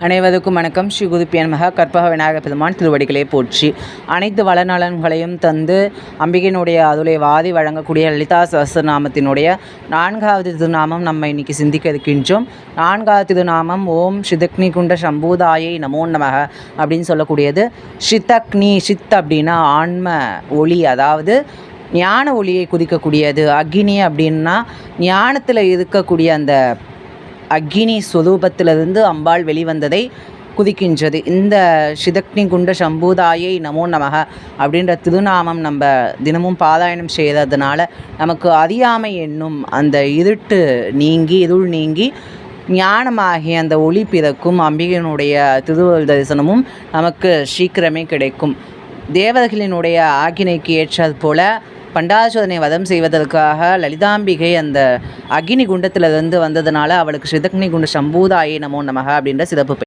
அனைவருக்கும் வணக்கம். ஸ்ரீ குருப்பியன் மகா கற்பக விநாயக பெருமான் திருவடிகளே போற்றி. அனைத்து வளநலன்களையும் தந்து அம்பிகையினுடைய அதுலை வாதி வழங்கக்கூடிய லலிதா சஹசிரநாமத்தினுடைய நான்காவது திருநாமம் நம்ம இன்னைக்கு சிந்திக்க இருக்கின்றோம். நான்காவது திருநாமம் ஓம் ஷிதக்னி குண்ட சம்பூதாயை நமோ நமக அப்படின்னு சொல்லக்கூடியது. ஷிதக்னி ஷித் அப்படின்னா ஆன்ம ஒளி அதாவது ஞான ஒளியை குதிக்கக்கூடியது. அக்னி அப்படின்னா ஞானத்தில் இருக்கக்கூடிய அந்த அக்னி ஸ்வரூபத்திலிருந்து அம்பாள் வெளிவந்ததை குதிக்கின்றது. இந்த சிதக்னி குண்ட சம்பூதாயை நமோ நமக அப்படின்ற திருநாமம் நம்ம தினமும் பாராயணம் செய்கிறதுனால நமக்கு அறியாமை என்னும் அந்த இருட்டு நீங்கி இருள் நீங்கி ஞானமாகிய அந்த ஒளி பிறக்கும் அம்பிகையினுடைய திருவருள் தரிசனமும் நமக்கு சீக்கிரமே கிடைக்கும். தேவர்களினுடைய ஆக்கினைக்கு ஏற்றது போல பண்டாசோதனை வதம் செய்வதற்காக லலிதாம்பிகை அந்த அக்னி குண்டத்திலிருந்து வந்ததுனால அவளுக்கு சிதக்னி குண்ட சம்பூதாயே நமோ நமக அப்படின்ற சிறப்பு